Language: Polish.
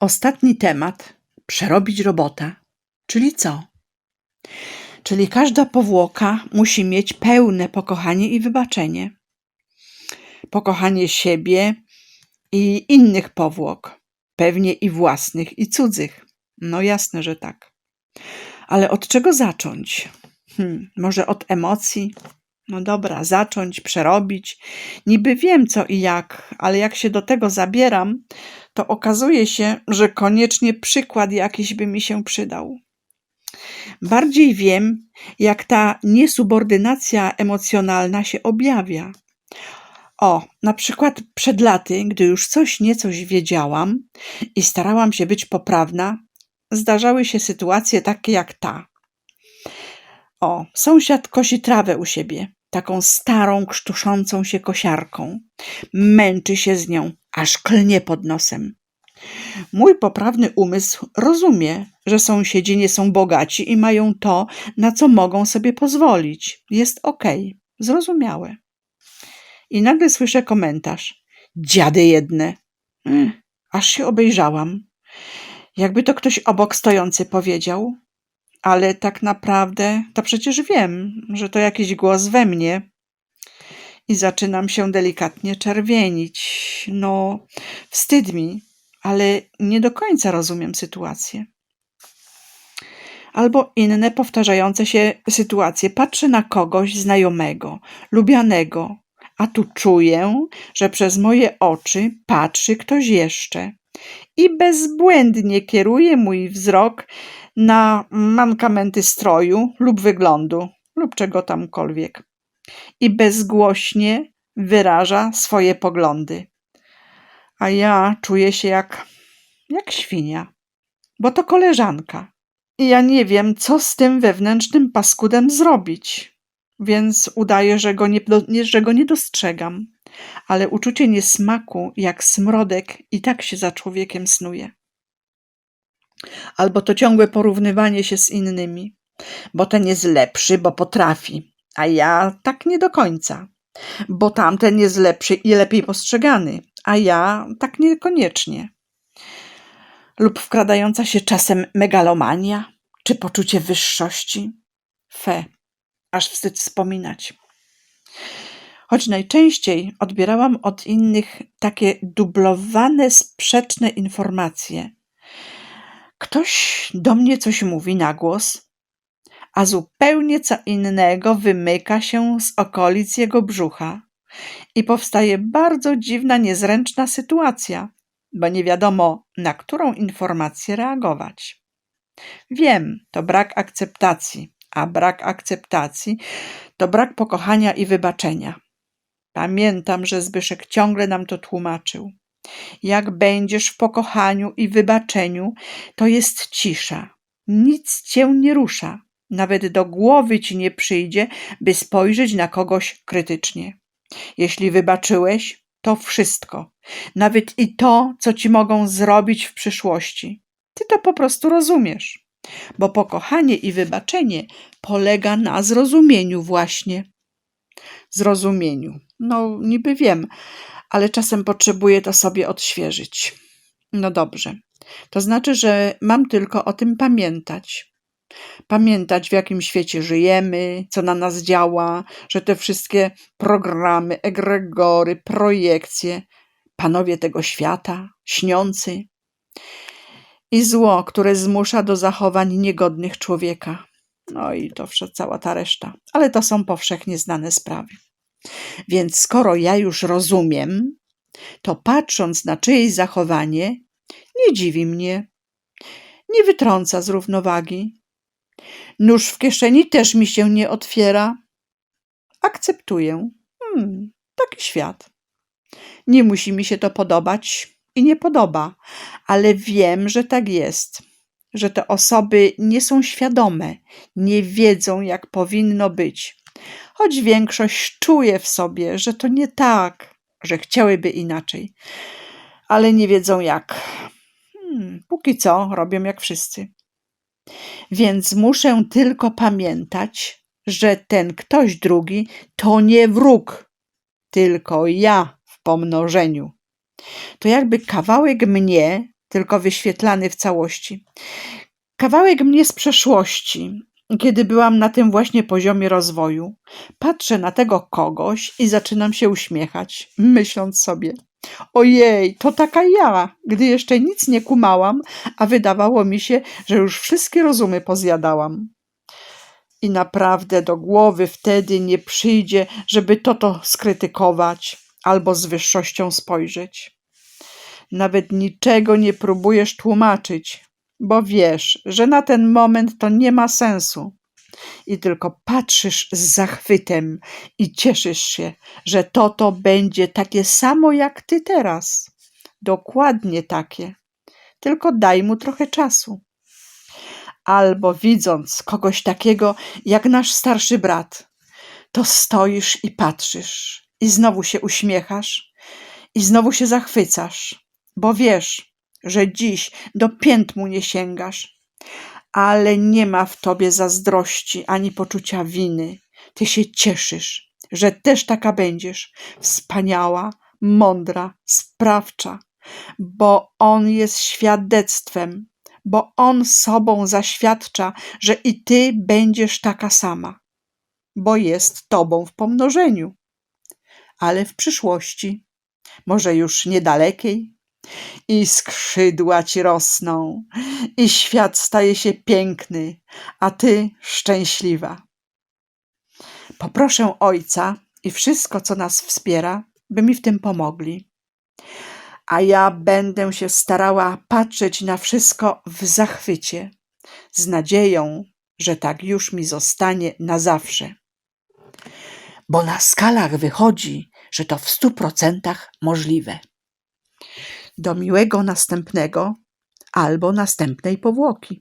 Ostatni temat przerobić robota. Czyli co? Czyli każda powłoka musi mieć pełne pokochanie i wybaczenie. Pokochanie siebie i innych powłok, pewnie i własnych, i cudzych. No jasne, że tak. Ale od czego zacząć? Hmm, może od emocji? No dobra, zacząć, przerobić. Niby wiem co i jak, ale jak się do tego zabieram, to okazuje się, że koniecznie przykład jakiś by mi się przydał. Bardziej wiem, jak ta niesubordynacja emocjonalna się objawia. O, na przykład przed laty, gdy już coś niecoś wiedziałam i starałam się być poprawna, zdarzały się sytuacje takie jak ta. O, sąsiad kosi trawę u siebie, taką starą, krztuszącą się kosiarką. Męczy się z nią, aż klnie pod nosem. Mój poprawny umysł rozumie, że sąsiedzi nie są bogaci i mają to, na co mogą sobie pozwolić. Jest okej, okay, zrozumiałe. I nagle słyszę komentarz. Dziady jedne. Ech, aż się obejrzałam. Jakby to ktoś obok stojący powiedział. Ale tak naprawdę to przecież wiem, że to jakiś głos we mnie. I zaczynam się delikatnie czerwienić. No, wstyd mi, ale nie do końca rozumiem sytuację. Albo inne powtarzające się sytuacje. Patrzę na kogoś znajomego, lubianego, a tu czuję, że przez moje oczy patrzy ktoś jeszcze. I bezbłędnie kieruje mój wzrok na mankamenty stroju lub wyglądu, lub czego tamkolwiek. I bezgłośnie wyraża swoje poglądy a ja czuję się jak, jak świnia, bo to koleżanka. I ja nie wiem, co z tym wewnętrznym paskudem zrobić, więc udaję, że go nie, że go nie dostrzegam, ale uczucie niesmaku, jak smrodek, i tak się za człowiekiem snuje. Albo to ciągłe porównywanie się z innymi, bo ten jest lepszy, bo potrafi, a ja tak nie do końca, bo tamten jest lepszy i lepiej postrzegany, a ja tak niekoniecznie. Lub wkradająca się czasem megalomania czy poczucie wyższości. Fe, aż wstyd wspominać. Choć najczęściej odbierałam od innych takie dublowane, sprzeczne informacje. Ktoś do mnie coś mówi na głos, a zupełnie co innego wymyka się z okolic jego brzucha i powstaje bardzo dziwna, niezręczna sytuacja, bo nie wiadomo, na którą informację reagować. Wiem, to brak akceptacji, a brak akceptacji to brak pokochania i wybaczenia. Pamiętam, że Zbyszek ciągle nam to tłumaczył. Jak będziesz w pokochaniu i wybaczeniu, to jest cisza. Nic cię nie rusza. Nawet do głowy ci nie przyjdzie, by spojrzeć na kogoś krytycznie. Jeśli wybaczyłeś, to wszystko, nawet i to, co ci mogą zrobić w przyszłości. Ty to po prostu rozumiesz, bo pokochanie i wybaczenie polega na zrozumieniu właśnie. Zrozumieniu. No, niby wiem, ale czasem potrzebuję to sobie odświeżyć. No dobrze. To znaczy, że mam tylko o tym pamiętać pamiętać, w jakim świecie żyjemy, co na nas działa, że te wszystkie programy, egregory, projekcje, panowie tego świata, śniący i zło, które zmusza do zachowań niegodnych człowieka. No i to cała ta reszta. Ale to są powszechnie znane sprawy. Więc skoro ja już rozumiem, to patrząc na czyjeś zachowanie, nie dziwi mnie, nie wytrąca z równowagi, Nóż w kieszeni też mi się nie otwiera. Akceptuję. Hmm, taki świat. Nie musi mi się to podobać i nie podoba, ale wiem, że tak jest, że te osoby nie są świadome, nie wiedzą, jak powinno być, choć większość czuje w sobie, że to nie tak, że chciałyby inaczej, ale nie wiedzą jak. Hmm, póki co robią jak wszyscy. Więc muszę tylko pamiętać, że ten ktoś drugi to nie wróg, tylko ja w pomnożeniu. To jakby kawałek mnie tylko wyświetlany w całości. Kawałek mnie z przeszłości, kiedy byłam na tym właśnie poziomie rozwoju. Patrzę na tego kogoś i zaczynam się uśmiechać, myśląc sobie: Ojej, to taka ja, gdy jeszcze nic nie kumałam, a wydawało mi się, że już wszystkie rozumy pozjadałam. I naprawdę do głowy wtedy nie przyjdzie, żeby to to skrytykować albo z wyższością spojrzeć. Nawet niczego nie próbujesz tłumaczyć, bo wiesz, że na ten moment to nie ma sensu. I tylko patrzysz z zachwytem i cieszysz się, że to to będzie takie samo jak ty teraz. Dokładnie takie. Tylko daj mu trochę czasu. Albo widząc kogoś takiego jak nasz starszy brat, to stoisz i patrzysz, i znowu się uśmiechasz, i znowu się zachwycasz, bo wiesz, że dziś do pięt mu nie sięgasz, ale nie ma w tobie zazdrości ani poczucia winy. Ty się cieszysz, że też taka będziesz, wspaniała, mądra, sprawcza, bo on jest świadectwem, bo on sobą zaświadcza, że i ty będziesz taka sama, bo jest tobą w pomnożeniu, ale w przyszłości, może już niedalekiej, i skrzydła ci rosną, i świat staje się piękny, a ty szczęśliwa. Poproszę Ojca i wszystko, co nas wspiera, by mi w tym pomogli. A ja będę się starała patrzeć na wszystko w zachwycie, z nadzieją, że tak już mi zostanie na zawsze. Bo na skalach wychodzi, że to w stu procentach możliwe do miłego następnego albo następnej powłoki.